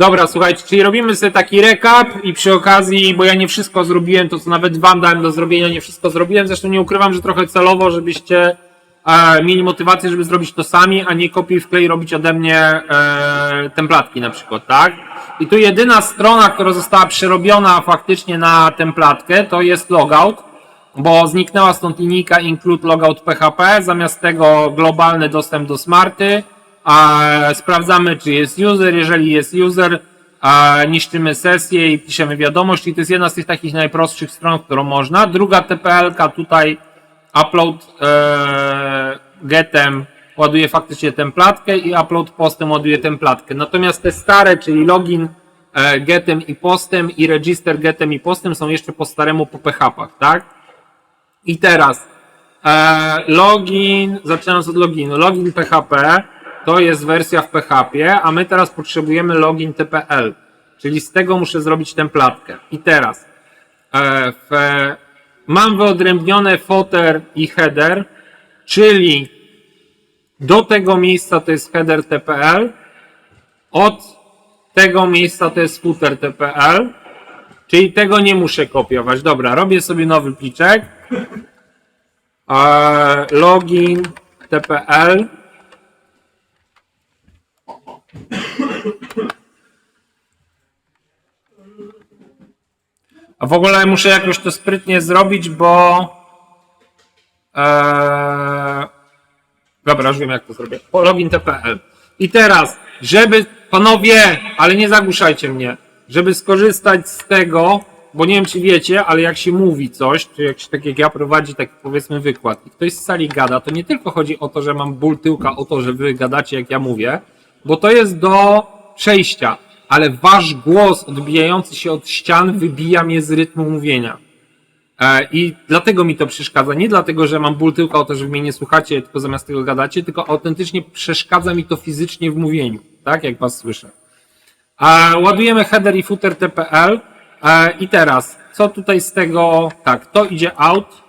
Dobra, słuchajcie, czyli robimy sobie taki recap i przy okazji, bo ja nie wszystko zrobiłem, to co nawet wam dałem do zrobienia, nie wszystko zrobiłem, zresztą nie ukrywam, że trochę celowo, żebyście e, mieli motywację, żeby zrobić to sami, a nie kopiuj wklej robić ode mnie e, templatki na przykład, tak? I tu jedyna strona, która została przerobiona faktycznie na templatkę, to jest logout, bo zniknęła stąd linijka include logout PHP, zamiast tego globalny dostęp do smarty, sprawdzamy czy jest user, jeżeli jest user, niszczymy sesję i piszemy wiadomość, i to jest jedna z tych takich najprostszych stron, którą można. Druga TPL-ka tutaj upload e, getem ładuje faktycznie templatkę i upload postem ładuje templatkę. Natomiast te stare, czyli login e, getem i postem i register getem i postem są jeszcze po staremu po PHP, tak? I teraz e, login, zaczynając od loginu, login PHP to jest wersja w PHP, a my teraz potrzebujemy login TPL, czyli z tego muszę zrobić templatkę. I teraz e, w, mam wyodrębnione footer i header, czyli do tego miejsca to jest header TPL, od tego miejsca to jest footer TPL, czyli tego nie muszę kopiować. Dobra, robię sobie nowy pliczek. Eee, login TPL. A w ogóle muszę jakoś to sprytnie zrobić, bo. Eee, dobra, już wiem jak to zrobię. Login. I teraz, żeby. Panowie, ale nie zagłuszajcie mnie. Żeby skorzystać z tego, bo nie wiem czy wiecie, ale jak się mówi coś, czy jak się tak jak ja prowadzi taki powiedzmy wykład i ktoś z sali gada, to nie tylko chodzi o to, że mam ból tyłka o to, że wy gadacie jak ja mówię, bo to jest do przejścia, ale wasz głos odbijający się od ścian wybija mnie z rytmu mówienia. E, I dlatego mi to przeszkadza. Nie dlatego, że mam ból tyłka o to, że wy mnie nie słuchacie, tylko zamiast tego gadacie, tylko autentycznie przeszkadza mi to fizycznie w mówieniu, tak jak was słyszę. E, ładujemy header i footer TPL. E, I teraz, co tutaj z tego? Tak, to idzie out,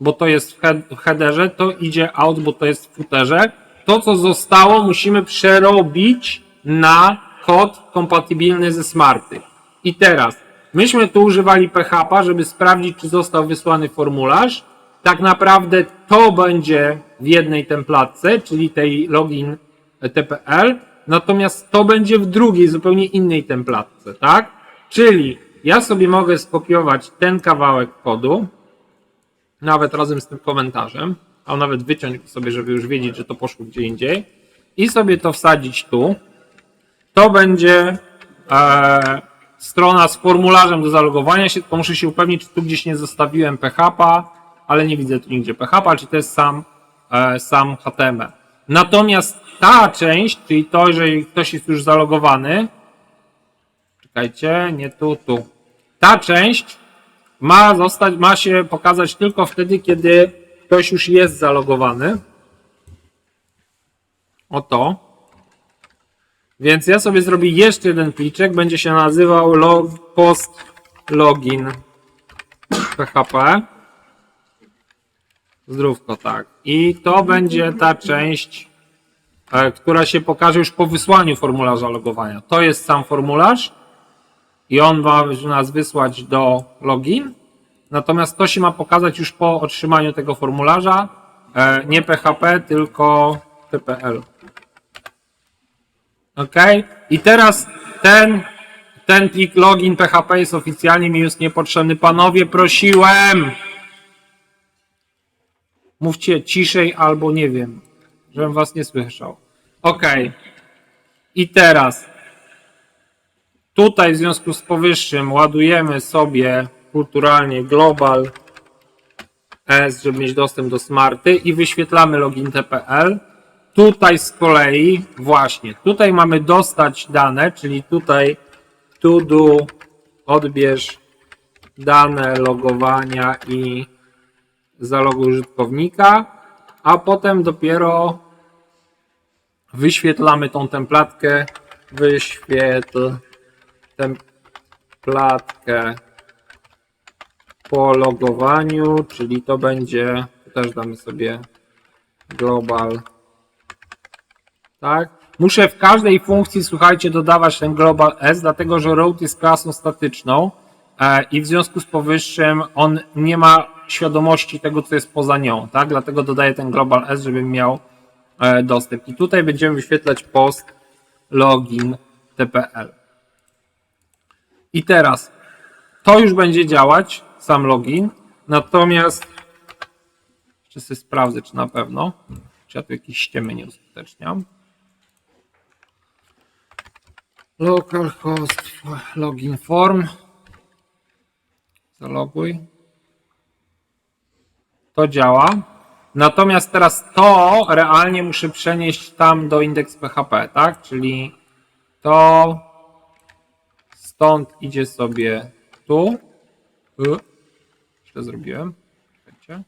bo to jest w headerze, to idzie out, bo to jest w footerze. To, co zostało, musimy przerobić na kod kompatybilny ze Smarty. I teraz, myśmy tu używali PHP, żeby sprawdzić, czy został wysłany formularz. Tak naprawdę to będzie w jednej templatce, czyli tej login TPL, natomiast to będzie w drugiej, zupełnie innej templatce, tak? Czyli ja sobie mogę skopiować ten kawałek kodu, nawet razem z tym komentarzem, a nawet wyciąć sobie, żeby już wiedzieć, że to poszło gdzie indziej i sobie to wsadzić tu. To będzie e, strona z formularzem do zalogowania się, tylko muszę się upewnić, czy tu gdzieś nie zostawiłem PHP, ale nie widzę tu nigdzie PHP, czy to jest sam, e, sam HTML. Natomiast ta część, czyli to, jeżeli ktoś jest już zalogowany, czekajcie, nie tu, tu. Ta część ma zostać, ma się pokazać tylko wtedy, kiedy ktoś już jest zalogowany. Oto. Więc ja sobie zrobię jeszcze jeden pliczek, będzie się nazywał log, post login PHP. Zdrówko, tak. I to będzie ta część, e, która się pokaże już po wysłaniu formularza logowania. To jest sam formularz i on ma nas wysłać do login. Natomiast to się ma pokazać już po otrzymaniu tego formularza. E, nie PHP, tylko TPL. Ok? I teraz ten, ten plik login PHP jest oficjalnie mi już niepotrzebny. Panowie, prosiłem! Mówcie ciszej albo nie wiem, żebym was nie słyszał. Ok. I teraz Tutaj w związku z powyższym ładujemy sobie kulturalnie global S, żeby mieć dostęp do smarty i wyświetlamy login TPL. Tutaj z kolei właśnie, tutaj mamy dostać dane, czyli tutaj to do odbierz dane logowania i zaloguj użytkownika, a potem dopiero wyświetlamy tą templatkę wyświetl templatkę po logowaniu, czyli to będzie, też damy sobie global, tak? muszę w każdej funkcji, słuchajcie, dodawać ten global s, dlatego że route jest klasą statyczną e, i w związku z powyższym on nie ma świadomości tego, co jest poza nią, tak? Dlatego dodaję ten global s, żeby miał e, dostęp. I tutaj będziemy wyświetlać post login tpl. I teraz to już będzie działać, sam login, natomiast jeszcze sobie sprawdzę, czy na pewno, czy ja tu jakieś ściemy nie uskuteczniam. Localhost login form. Zaloguj. To działa. Natomiast teraz to realnie muszę przenieść tam do indeks PHP, tak? Czyli to stąd idzie sobie tu. Y. Źle zrobiłem. Czekajcie.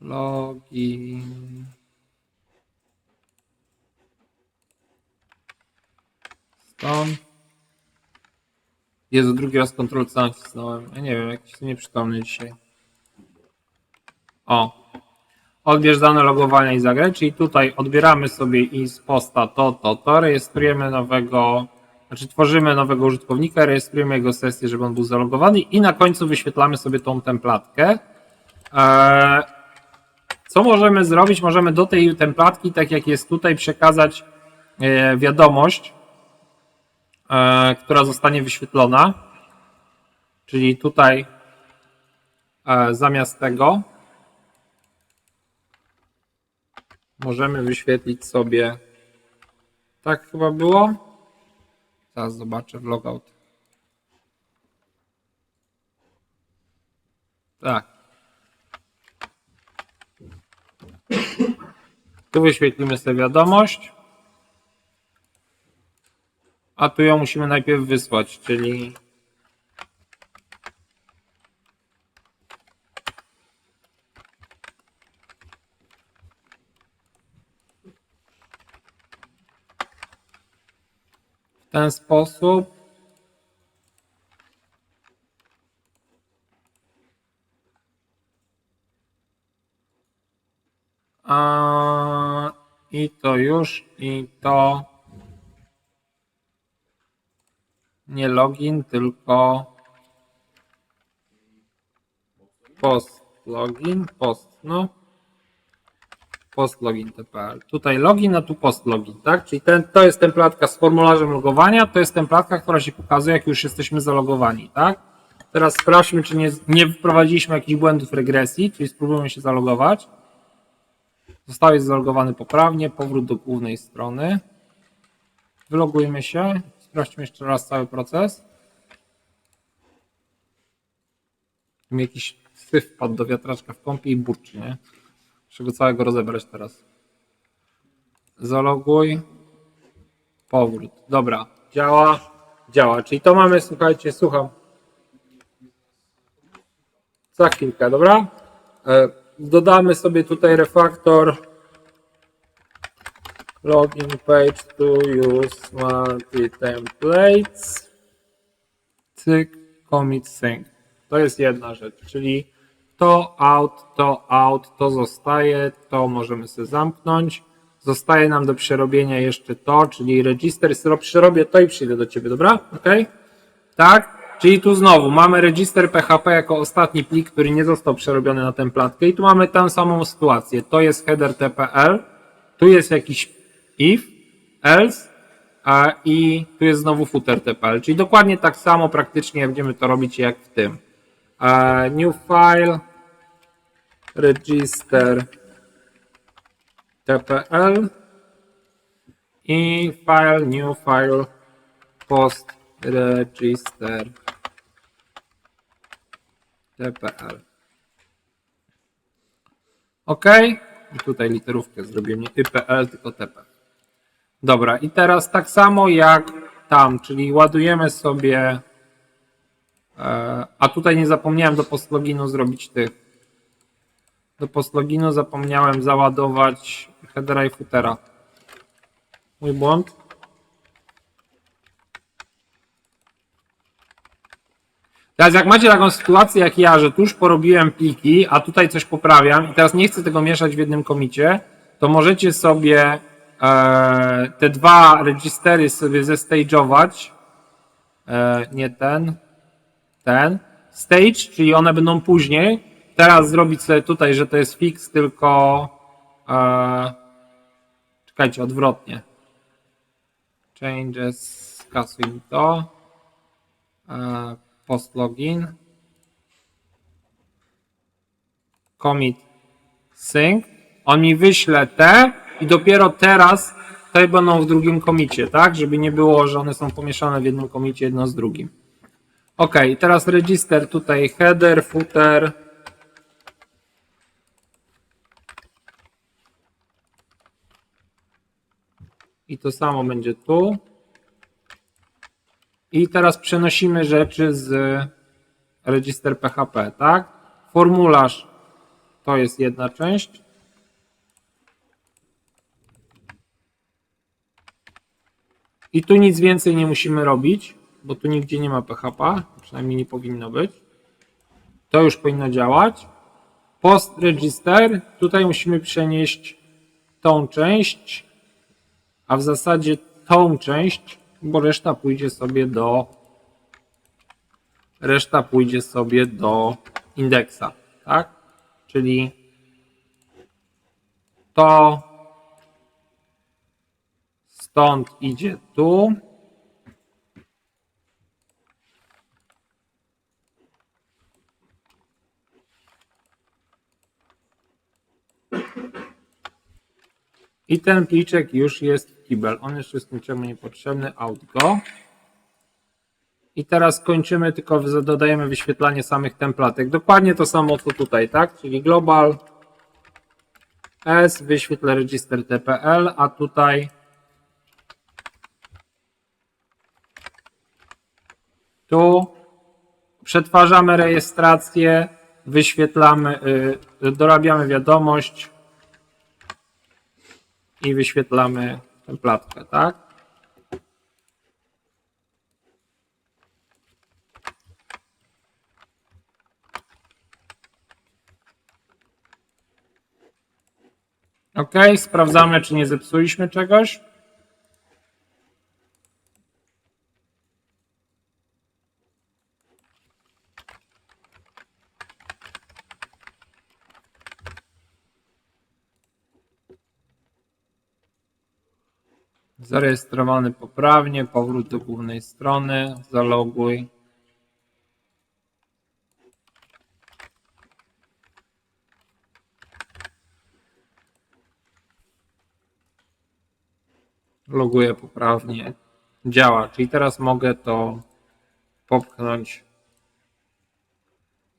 Login. Stąd. Jezu, drugi raz Ctrl C nacisnąłem. Ja nie wiem, jakiś nieprzytomny dzisiaj. O. Odbierz dane logowania i zagraj, czyli tutaj odbieramy sobie i z posta to, to, to, rejestrujemy nowego, znaczy tworzymy nowego użytkownika, rejestrujemy jego sesję, żeby on był zalogowany i na końcu wyświetlamy sobie tą templatkę. Eee, co możemy zrobić? Możemy do tej templatki, tak jak jest tutaj, przekazać e, wiadomość, e, która zostanie wyświetlona. Czyli tutaj e, zamiast tego możemy wyświetlić sobie. Tak chyba było. Zaraz zobaczę w logout. Tak. Tu wyświetlimy sobie wiadomość. A tu ją musimy najpierw wysłać, czyli ten sposób. A, I to już, i to nie login, tylko post login, post, no post login tpl. Tutaj login, a tu post login, tak? Czyli ten, to jest templatka z formularzem logowania, to jest templatka, która się pokazuje, jak już jesteśmy zalogowani, tak? Teraz sprawdźmy, czy nie, nie wprowadziliśmy jakichś błędów regresji, czyli spróbujmy się zalogować. Zostałeś zalogowany poprawnie, powrót do głównej strony. Wylogujmy się, sprawdźmy jeszcze raz cały proces. Mi jakiś syf wpadł do wiatraczka w kąpie i burczy, nie? Muszę go całego rozebrać teraz. Zaloguj. Powrót. Dobra, działa. Działa. Czyli to mamy, słuchajcie, słucham. Za chwilkę, dobra? E, Dodamy sobie tutaj refaktor login page to use multi templates cyk commit sync to jest jedna rzecz czyli to out to out to zostaje to możemy sobie zamknąć zostaje nam do przerobienia jeszcze to czyli register przerobię to i przyjdę do ciebie dobra ok tak Czyli tu znowu mamy register PHP jako ostatni plik, który nie został przerobiony na templatkę i tu mamy tę samą sytuację. To jest header TPL, tu jest jakiś if, else a, i tu jest znowu footer TPL. Czyli dokładnie tak samo praktycznie będziemy to robić jak w tym. A, new file, register TPL i file, new file, post register TPL. OK. I tutaj literówkę zrobiłem nie IPL, tylko TP. Dobra, i teraz tak samo jak tam, czyli ładujemy sobie. E, a tutaj nie zapomniałem do postloginu zrobić tych. Do postloginu zapomniałem załadować headera i footera. Mój błąd. Teraz jak macie taką sytuację jak ja, że tuż porobiłem pliki, a tutaj coś poprawiam i teraz nie chcę tego mieszać w jednym komicie, to możecie sobie e, te dwa registery sobie zestage'ować. E, nie ten, ten. Stage, czyli one będą później. Teraz zrobić sobie tutaj, że to jest fix, tylko e, czekajcie, odwrotnie. Changes, skasuj to. E, post login. Commit sync. On mi wyśle te i dopiero teraz te będą w drugim komicie, tak? Żeby nie było, że one są pomieszane w jednym komicie jedno z drugim. Ok, teraz register tutaj header, footer. I to samo będzie tu. I teraz przenosimy rzeczy z register PHP, tak? Formularz to jest jedna część. I tu nic więcej nie musimy robić, bo tu nigdzie nie ma PHP, przynajmniej nie powinno być. To już powinno działać. Post register, tutaj musimy przenieść tą część, a w zasadzie tą część, bo reszta pójdzie sobie do reszta pójdzie sobie do indeksa, tak? Czyli to stąd idzie tu. I ten pliczek już jest w kibel. On już jest niczemu niepotrzebny. Out go. I teraz kończymy, tylko dodajemy wyświetlanie samych templatek. Dokładnie to samo co tutaj, tak? Czyli global s wyświetl register tpl, a tutaj tu przetwarzamy rejestrację, wyświetlamy, y, dorabiamy wiadomość i wyświetlamy templatkę, tak? Ok, sprawdzamy, czy nie zepsuliśmy czegoś. Zarejestrowany poprawnie, powrót do głównej strony, zaloguj. Loguję poprawnie. Działa, czyli teraz mogę to popchnąć.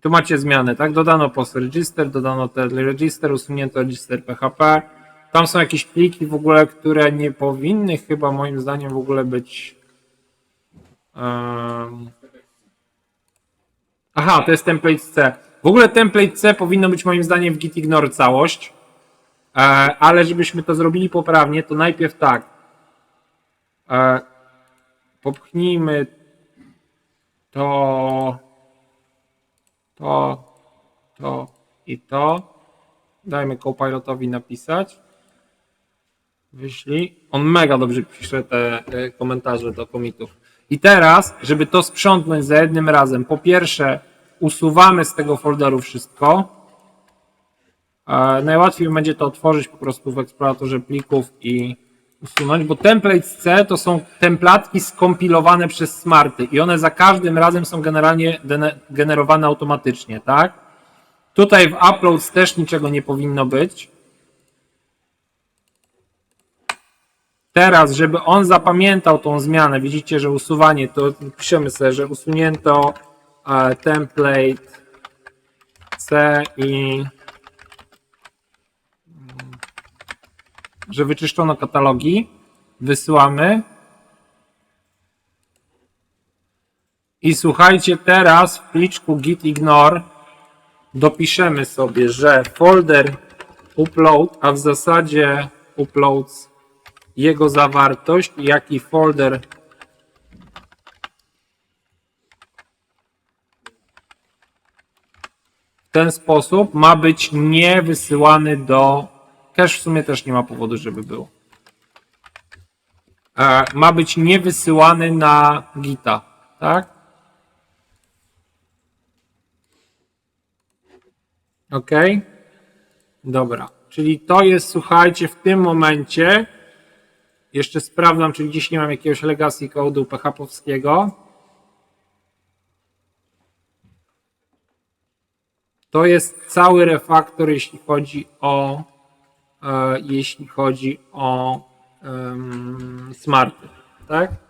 Tu macie zmiany, tak? Dodano post register, dodano ten register, usunięto register PHP. Tam są jakieś pliki w ogóle, które nie powinny chyba moim zdaniem w ogóle być. em, Aha, to jest template C. W ogóle template C powinno być moim zdaniem w git ignore całość. E, ale żebyśmy to zrobili poprawnie, to najpierw tak. E, popchnijmy to, to, to i to. Dajmy Copilotowi napisać. Wyślij. On mega dobrze pisze te komentarze do komitów. I teraz, żeby to sprzątnąć za jednym razem, po pierwsze usuwamy z tego folderu wszystko. E, Najłatwiej będzie to otworzyć po prostu w eksploratorze plików i usunąć, bo template C to są templatki skompilowane przez smarty i one za każdym razem są generalnie generowane automatycznie, tak? Tutaj w uploads też niczego nie powinno być. Teraz, żeby on zapamiętał tą zmianę, widzicie, że usuwanie, to piszemy sobie, że usunięto e, template C i że wyczyszczono katalogi, wysyłamy. I słuchajcie, teraz w pliczku git ignore dopiszemy sobie, że folder upload, a w zasadzie uploads jego zawartość, jak i folder w ten sposób ma być nie wysyłany do cache w sumie też nie ma powodu, żeby był. e, ma być niewysyłany na Gita, tak? Ok? Dobra. Czyli to jest, słuchajcie, w tym momencie. Jeszcze sprawdzam, czy gdzieś nie mam jakiegoś legacy code'u PHP-owskiego. To jest cały refaktor, jeśli chodzi o e, jeśli chodzi o em, smarty, tak?